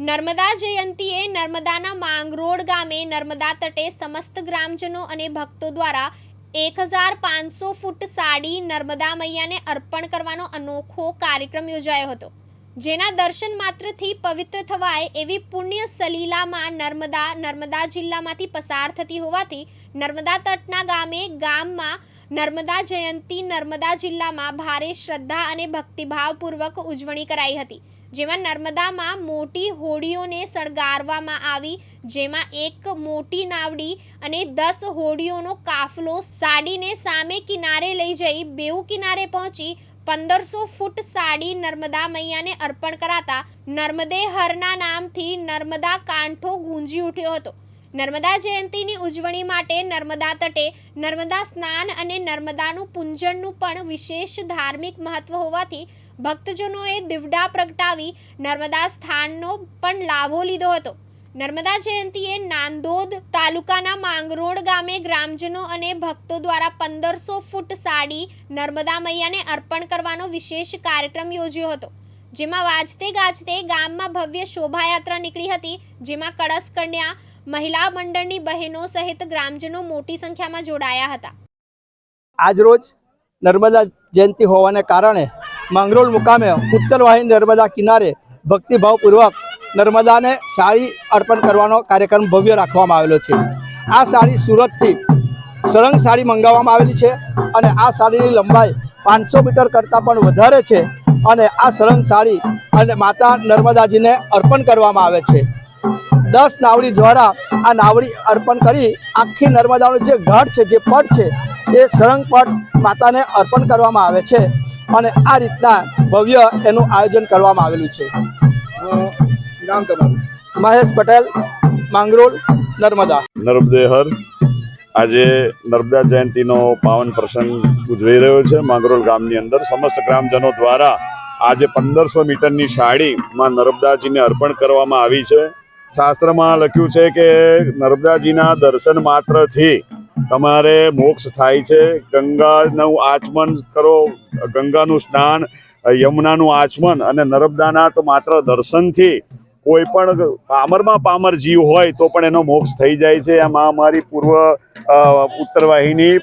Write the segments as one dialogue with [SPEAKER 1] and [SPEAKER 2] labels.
[SPEAKER 1] નર્મદા જયંતીએ નર્મદાના માંગરોળ ગામે નર્મદા તટે સમસ્ત ગ્રામજનો અને ભક્તો દ્વારા એક હજાર પાંચસો ફૂટ સાડી નર્મદા મૈયાને અર્પણ કરવાનો અનોખો કાર્યક્રમ યોજાયો હતો, જેના દર્શન માત્રથી પવિત્ર થવાય એવી પુણ્ય સલીલામાં નર્મદા નર્મદા જિલ્લામાંથી પસાર થતી હોવાથી નર્મદા તટના ગામે, ગામમાં નર્મદા જયંતી નર્મદા જિલ્લામાં ભારે શ્રદ્ધા અને ભક્તિભાવપૂર્વક ઉજવણી કરાઈ હતી. જેમાં નર્મદામાં મોટી હોડીઓને સળગારવામાં આવી, જેમાં એક મોટી નાવડી અને દસ હોડીઓનો કાફલો સાડીને સામે કિનારે લઈ જઈ, બેઉ કિનારે પહોંચી પંદરસો ફૂટ સાડી નર્મદા મૈયાને અર્પણ કરાતા નર્મદે હરના નામથી નર્મદા કાંઠો ગુંજી ઉઠ્યો હતો. નર્મદા જયંતીની ઉજવણી માટે નર્મદા તટે નર્મદા સ્નાન અને નર્મદાનું પૂંજનનું પણ વિશેષ ધાર્મિક મહત્વ હોવાથી ભક્તજનોએ દીવડા પ્રગટાવી નર્મદા સ્થાનનો પણ લાભો લીધો હતો. નર્મદા જયંતીએ નાંદોદ તાલુકાના માંગરોળ ગામે ગ્રામજનો અને ભક્તો દ્વારા પંદરસો ફૂટ સાડી નર્મદા મૈયાને અર્પણ કરવાનો વિશેષ કાર્યક્રમ યોજ્યો હતો. જેમાં વાજતે ગાજતે ગામમાં ભવ્ય શોભાયાત્રા નીકળી હતી, જેમાં કળશ કન્યા મહિલા મંડળની બહેનો સહિત ગ્રામજનો મોટી સંખ્યામાં જોડાયા હતા.
[SPEAKER 2] આજરોજ નર્મદા જયંતિ હોવાને કારણે માંગરોળ મુકામે ઉત્તર વાહિની નર્મદા કિનારે ભક્તિભાવપૂર્વક નર્મદાને સાડી અર્પણ કરવાનો કાર્યક્રમ ભવ્ય રાખવામાં આવેલો છે. આ સાડી સુરતથી સળંગ સાડી મંગાવવામાં આવેલી છે અને આ સાડીની લંબાઈ પાંચસો મીટર કરતાં પણ વધારે છે અને આ સળંગ સાડી અને માતા નર્મદાજીને અર્પણ કરવામાં આવે છે. દસ નાવડી દ્વારા આ નાવડી અર્પણ કરી આખી નર્મદાનો જે ઘાટ છે જે પટ છે એ સળંગ પટ માતાને અર્પણ કરવામાં આવે છે અને આ રીતના ભવ્ય એનું આયોજન કરવામાં આવેલું છે.
[SPEAKER 3] નામ તમારું?
[SPEAKER 2] મહેશ પટેલ માંગરોળ નર્મદા.
[SPEAKER 4] નર્મદે હર આજે નર્મદા જયંતિનો પાવન પ્રસંગ ઉજવાઈ રહ્યો છે માંગરોળ ગામની અંદર. સમસ્ત ગ્રામજનો દ્વારા આજે પંદરસો મીટરની સાડીમાં નર્મદાજીને અર્પણ કરવામાં આવી છે. શાસ્ત્રમાં લખ્યું છે કે નર્મદાજીના દર્શન માત્રથી તમારે મોક્ષ થાય છે. ગંગાનું આચમન કરો, ગંગાનું સ્નાન, યમુનાનું આચમન અને નર્મદાના તો માત્ર દર્શનથી કોઈ પણ પામરમાં પામર જીવ હોય તો પણ એનો મોક્ષ થઈ જાય છે. આ અમારી પૂર્વ ઉત્તરવાહિની ઉત્તર વાહિની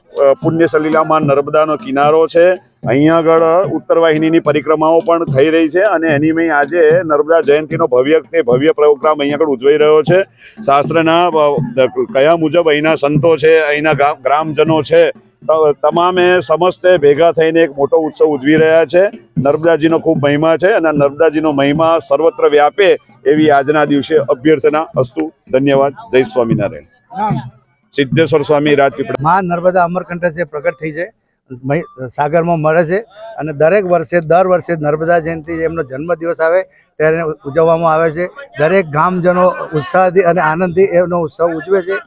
[SPEAKER 4] પુણ્ય સલીલામાં નર્મદાનો કિનારો છે. અહીંયા આગળ ઉત્તર વાહિનીની પરિક્રમાઓ પણ થઈ રહી છે અને એની મેં આજે નર્મદા જયંતિનો ભવ્ય તે ભવ્ય પ્રોગ્રામ અહીંયા આગળ ઉજવાઈ રહ્યો છે. શાસ્ત્રના કયા મુજબ અહીંના સંતો છે, અહીંના ગ્રામજનો છે તમામે સમસ્તે ભેગા થઈને એક મોટો ઉત્સવ ઉજવી રહ્યા છે. નર્મદાજીનો ખૂબ મહિમા છે અને નર્મદાજીનો મહિમા સર્વત્ર વ્યાપે એવી આજના દિવસે અભ્યર્થના અસ્તુ. ધન્યવાદ. જય સ્વામિનારાયણ. સિદ્ધેશ્વર સ્વામી રાજપીપળા.
[SPEAKER 5] માં નર્મદા અમરકંઠ છે પ્રગટ થઈ છે. સાગરમાં મળે છે. અને દરેક વર્ષે દર વર્ષે નર્મદા જયંતિ એમનો જન્મદિવસ આવે ત્યારે ઉજવવામાં આવે છે. દરેક ગામજનો ઉત્સાહથી અને આનંદથી એનો ઉત્સવ ઉજવે છે.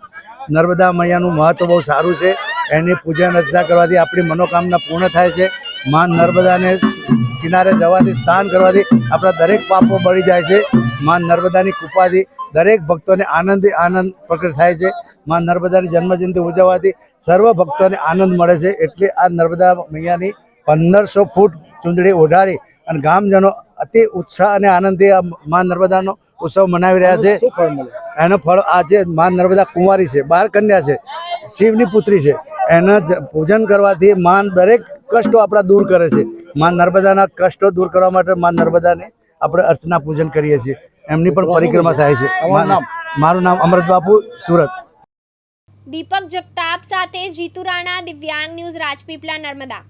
[SPEAKER 5] નર્મદા મૈયાનું મહત્વ બહુ સારું છે. એની પૂજા અર્ચના કરવાથી આપણી મનોકામના પૂર્ણ થાય છે. માં નર્મદાને કિનારે જવાથી સ્નાન કરવાથી આપણા દરેક પાપો બળી જાય છે. માં નર્મદાની કૃપાથી દરેક ભક્તોને આનંદથી આનંદ પ્રગટ થાય છે. માં નર્મદાની જન્મજયંતિ ઉજવવાથી સર્વ ભક્તોને આનંદ મળે છે. એટલે આ નર્મદા મૈયાની પંદરસો ફૂટ ચૂંદડી ઓઢાડી અને ગામજનો અતિ ઉત્સાહ અને આનંદથી આ માં નર્મદાનો ઉત્સવ મનાવી રહ્યા છે.
[SPEAKER 3] ફળ
[SPEAKER 5] એનો ફળ આજે માં નર્મદા કુંવારી છે બાળ કન્યા છે શિવની પુત્રી છે એના જ પૂજન કરવાથી માં દરેક કષ્ટો આપણા દૂર કરે છે. માં નર્મદાના કષ્ટો દૂર કરવા માટે માં નર્મદાને આપણે અર્ચના પૂજન કરીએ છીએ. એમની પણ પરિક્રમા થાય છે. મારું નામ અમૃત બાપુ સુરત.
[SPEAKER 1] દીપક જગતાપ સાથે જીતુ રાણા દિવ્યાંગ ન્યૂઝ રાજપીપળા નર્મદા.